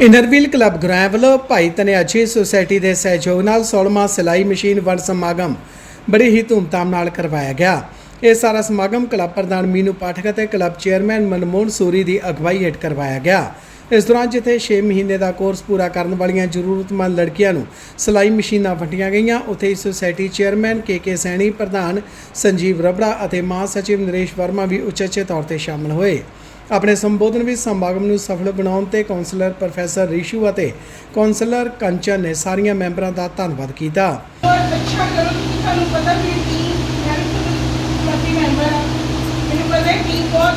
ਇਨਰਵੀਲ club ਗੁਰਾਇਆ ਵੱਲੋਂ ਭਾਈ ਤਨਿਆਛੀ society ਦੇ ਸਹਿਯੋਗ ਨਾਲ 16ਵਾਂ ਸਿਲਾਈ ਮਸ਼ੀਨ ਵੰਡ ਸਮਾਗਮ ਬੜੀ ਹੀ ਧੂਮਧਾਮ ਨਾਲ ਕਰਵਾਇਆ ਗਿਆ। ਇਹ ਸਾਰਾ ਸਮਾਗਮ ਕਲੱਬ ਪ੍ਰਧਾਨ ਮੀਨੂ ਪਾਠਕ ਅਤੇ ਕਲੱਬ ਚੇਅਰਮੈਨ ਮਨਮੋਹਨ ਸੂਰੀ ਦੀ ਅਗਵਾਈ ਹੇਠ ਕਰਵਾਇਆ ਗਿਆ। ਇਸ ਦੌਰਾਨ ਜਿੱਥੇ 6 ਮਹੀਨੇ ਦਾ ਕੋਰਸ ਪੂਰਾ ਕਰਨ ਵਾਲੀਆਂ ਜ਼ਰੂਰਤਮੰਦ ਲੜਕੀਆਂ ਨੂੰ ਸਿਲਾਈ ਮਸ਼ੀਨਾਂ ਵੰਡੀਆਂ ਗਈਆਂ, ਉੱਥੇ ਇਸ society chairman K K Saini, ਪ੍ਰਧਾਨ ਸੰਜੀਵ ਰਬੜਾ ਅਤੇ ਮਹਾਸਚਿਵ ਨਰੇਸ਼ ਵਰਮਾ ਵੀ ਉਚੇਚੇ ਤੌਰ ਤੇ ਸ਼ਾਮਲ ਹੋਏ। ਆਪਣੇ ਸੰਬੋਧਨ ਵਿੱਚ ਸਮਾਗਮ ਨੂੰ ਸਫਲ ਬਣਾਉਣ ਤੇ ਕਾਉਂਸਲਰ ਪ੍ਰੋਫੈਸਰ ਰਿਸ਼ੂ ਅਤੇ ਕਾਉਂਸਲਰ ਕੰਚਨ ਨੇ ਸਾਰੀਆਂ ਮੈਂਬਰਾਂ ਦਾ ਧੰਨਵਾਦ ਕੀਤਾ। ਅੱਛਾ ਕਰੋ, ਤੁਹਾਨੂੰ ਪਤਾ ਵੀ ਮੈਨੂੰ ਪਤਾ ਹੈ ਕਿ ਬਹੁਤ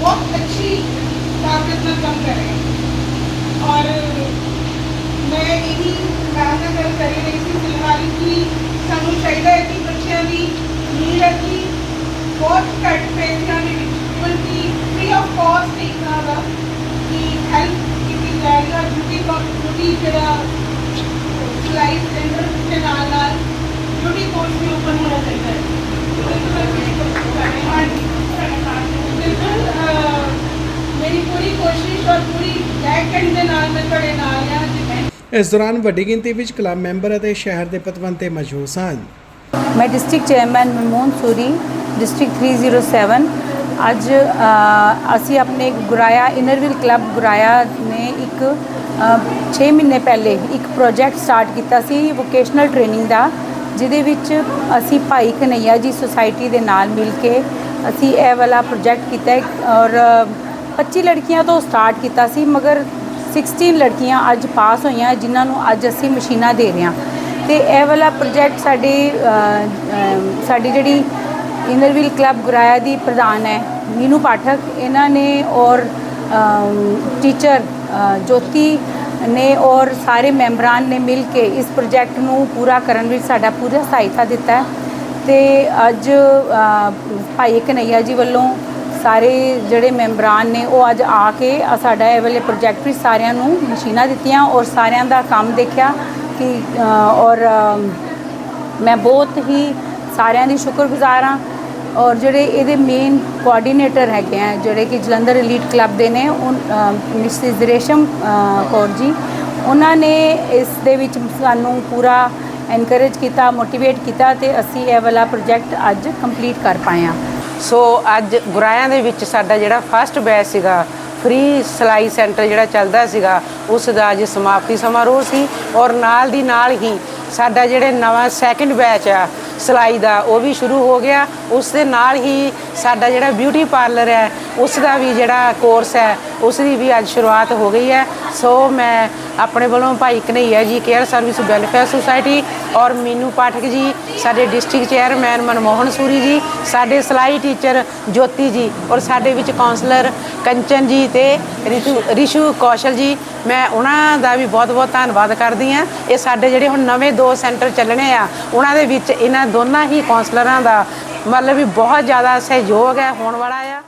ਬਹੁਤ ਅੱਛੀ ਤਾਕਤ ਨਾਲ ਕੰਮ ਕਰ ਰਹੇ ਔਰ ਮੈਂ ਇਹੀ ਗੱਲ ਗੱਲ ਕਰੀ ਰਹੀ ਸੀ ਫਿਲਹਾਲ ਕਿ ਸਾਨੂੰ ਚਾਹੀਦਾ ਹੈ ਕਿ ਬੱਚਿਆਂ ਦੀ ਨੀਡ ਹੈ ਕਿ ਬਹੁਤ ਘੱਟ ਪੈਸਿਆਂ ਦੇ ਵਿੱਚ ਬਲਕਿ ਫ੍ਰੀ ਆਫ ਕਾਸਟ ਇੱਕ ਨਾਲ ਦਾ ਕਿ ਹੈਲਪ ਕੀਤੀ ਜਾਏਗਾ ਬਿਊਟੀ ਬਿਊਟੀ ਜਿਹੜਾ ਸਿਲਾਈ ਸੈਂਟਰ ਦੇ ਨਾਲ ਨਾਲ ਬਿਊਟੀ ਕੋਰਸ ਵੀ ਓਪਨ ਹੋਣਾ ਚਾਹੀਦਾ ਹੈ ਹਾਂਜੀ। ਬਿਲਕੁਲ ਅਹ, ਮੇਰੀ ਪੂਰੀ ਕੋਸ਼ਿਸ਼ ਔਰ ਪੂਰੀ ਬੈਕ ਐਂਡ ਦੇ ਨਾਲ ਮੈਂ ਤੁਹਾਡੇ ਨਾਲ ਆ ਜਿਵੇਂ ਇਸ ਦੌਰਾਨ ਵੱਡੀ ਗਿਣਤੀ ਵਿੱਚ ਕਲੱਬ ਮੈਂਬਰ ਅਤੇ ਸ਼ਹਿਰ ਦੇ ਪਤਵੰਤੇ ਮੌਜੂਦ ਸਨ ਮੈਂ district chairman Manmohan Suri district 307 ਅੱਜ ਅਸੀਂ ਆਪਣੇ ਗੁਰਾਇਆ ਇਨਰਵਿਲ ਕਲੱਬ ਗੁਰਾਇਆ ਨੇ ਇੱਕ 6 ਮਹੀਨੇ ਪਹਿਲੇ ਇੱਕ ਪ੍ਰੋਜੈਕਟ ਸਟਾਰਟ ਕੀਤਾ ਸੀ ਵੋਕੇਸ਼ਨਲ ਟ੍ਰੇਨਿੰਗ ਦਾ, ਜਿਹਦੇ ਵਿੱਚ ਅਸੀਂ ਭਾਈ ਕਨਈਆ ਜੀ ਸੁਸਾਇਟੀ ਦੇ ਨਾਲ ਮਿਲ ਕੇ ਅਸੀਂ ਇਹ ਵਾਲਾ ਪ੍ਰੋਜੈਕਟ ਕੀਤਾ ਔਰ 25 ਲੜਕੀਆਂ ਤੋਂ ਸਟਾਰਟ ਕੀਤਾ ਸੀ, ਮਗਰ 16 ਲੜਕੀਆਂ ਅੱਜ ਪਾਸ ਹੋਈਆਂ, ਜਿਨ੍ਹਾਂ ਨੂੰ ਅੱਜ ਅਸੀਂ ਮਸ਼ੀਨਾਂ ਦੇ ਰਹੇ ਹਾਂ। ਤੇ ਇਹ ਵਾਲਾ ਪ੍ਰੋਜੈਕਟ ਸਾਡੇ ਸਾਡੀ ਜਿਹੜੀ ਇਨਰਵਿਲ ਕਲੱਬ ਗੁਰਾਇਆ ਦੀ ਪ੍ਰਧਾਨ ਹੈ ਮੀਨੂ ਪਾਠਕ। ਇਹਨਾਂ ਨੇ ਔਰ ਟੀਚਰ ਜੋਤੀ ਨੇ ਔਰ ਸਾਰੇ ਮੈਂਬਰਾਂ ਨੇ ਮਿਲ ਕੇ ਇਸ ਪ੍ਰੋਜੈਕਟ ਨੂੰ ਪੂਰਾ ਕਰਨ ਵਿੱਚ ਸਾਡਾ ਪੂਰਾ ਸਹਾਇਤਾ ਦਿੱਤਾ ਹੈ। ਤੇ ਅੱਜ ਭਾਈ ਕਨਈਆ ਜੀ ਵੱਲੋਂ ਸਾਰੇ ਜਿਹੜੇ ਮੈਂਬਰਾਂ ਨੇ ਉਹ ਅੱਜ ਆ ਕੇ ਸਾਡਾ ਇਹ ਵਾਲੇ ਪ੍ਰੋਜੈਕਟ ਵਿੱਚ ਸਾਰਿਆਂ ਨੂੰ ਮਸ਼ੀਨਾਂ ਦਿੱਤੀਆਂ ਔਰ ਸਾਰਿਆਂ ਦਾ ਕੰਮ ਦੇਖਿਆ ਕਿ ਔਰ ਮੈਂ ਬਹੁਤ ਹੀ ਸਾਰਿਆਂ ਦੀ ਸ਼ੁਕਰਗੁਜ਼ਾਰ ਹਾਂ ਔਰ ਜਿਹੜੇ ਇਹਦੇ ਮੇਨ ਕੋਆਰਡੀਨੇਟਰ ਹੈਗੇ ਆ, ਜਿਹੜੇ ਕਿ ਜਲੰਧਰ ਐਲੀਟ ਕਲੱਬ ਦੇ ਨੇ, ਉਹ ਮਿਸਿਸ ਰੇਸ਼ਮ ਕੌਰ ਜੀ, ਉਹਨਾਂ ਨੇ ਇਸ ਦੇ ਵਿੱਚ ਸਾਨੂੰ ਪੂਰਾ ਐਨਕਰੇਜ ਕੀਤਾ ਮੋਟੀਵੇਟ ਕੀਤਾ ਤੇ ਅਸੀਂ ਇਹ ਵਾਲਾ ਪ੍ਰੋਜੈਕਟ ਅੱਜ ਕੰਪਲੀਟ ਕਰ ਪਾਏ ਹਾਂ। ਸੋ ਅੱਜ ਗੁਰਾਇਆਂ ਦੇ ਵਿੱਚ ਸਾਡਾ ਜਿਹੜਾ ਫਸਟ ਬੈਚ ਸੀਗਾ ਫ੍ਰੀ ਸਿਲਾਈ ਸੈਂਟਰ ਜਿਹੜਾ ਚੱਲਦਾ ਸੀਗਾ, ਉਸ ਦਾ ਅੱਜ ਸਮਾਪਤੀ ਸਮਾਰੋਹ ਸੀ ਔਰ ਨਾਲ ਦੀ ਨਾਲ ਹੀ ਸਾਡਾ ਜਿਹੜੇ ਨਵਾਂ ਸੈਕੰਡ ਬੈਚ ਆ ਸਿਲਾਈ ਦਾ, ਉਹ ਵੀ ਸ਼ੁਰੂ ਹੋ ਗਿਆ। ਉਸ ਦੇ ਨਾਲ ਹੀ ਸਾਡਾ ਜਿਹੜਾ ਬਿਊਟੀ ਪਾਰਲਰ ਹੈ, ਉਸ ਦਾ ਵੀ ਜਿਹੜਾ ਕੋਰਸ ਹੈ ਉਸ ਦੀ ਵੀ ਅੱਜ ਸ਼ੁਰੂਆਤ ਹੋ ਗਈ ਹੈ। ਸੋ ਮੈਂ ਆਪਣੇ ਵੱਲੋਂ ਭਾਈ ਕਨਈਆ ਜੀ ਕੇਅਰ ਸਰਵਿਸ ਵੈਲਫੇਅਰ ਸੁਸਾਇਟੀ ਔਰ ਮੀਨੂ ਪਾਠਕ ਜੀ, ਸਾਡੇ ਡਿਸਟ੍ਰਿਕਟ ਚੇਅਰਮੈਨ ਮਨਮੋਹਨ ਸੂਰੀ ਜੀ, ਸਾਡੇ ਸਿਲਾਈ ਟੀਚਰ ਜੋਤੀ ਜੀ ਔਰ ਸਾਡੇ ਵਿੱਚ ਕਾਉਂਸਲਰ ਕੰਚਨ ਜੀ ਤੇ ਰਿਤੂ, ਰਿਸ਼ੂ ਕੌਸ਼ਲ ਜੀ। ਮੈਂ ਉਹਨਾਂ ਦਾ ਵੀ ਬਹੁਤ-ਬਹੁਤ ਧੰਨਵਾਦ ਕਰਦੀ ਹਾਂ। ਇਹ ਸਾਡੇ ਜਿਹੜੇ ਹੁਣ ਨਵੇਂ ਦੋ ਸੈਂਟਰ ਚੱਲਣੇ ਆ, ਉਹਨਾਂ ਦੇ ਵਿੱਚ ਇਹਨਾਂ ਦੋਨਾਂ ਹੀ ਕਾਉਂਸਲਰਾਂ ਦਾ ਮਤਲਬ ਵੀ ਬਹੁਤ ਜ਼ਿਆਦਾ ਸਹਿਯੋਗ ਹੈ, ਹੋਣ ਵਾਲਾ ਆ।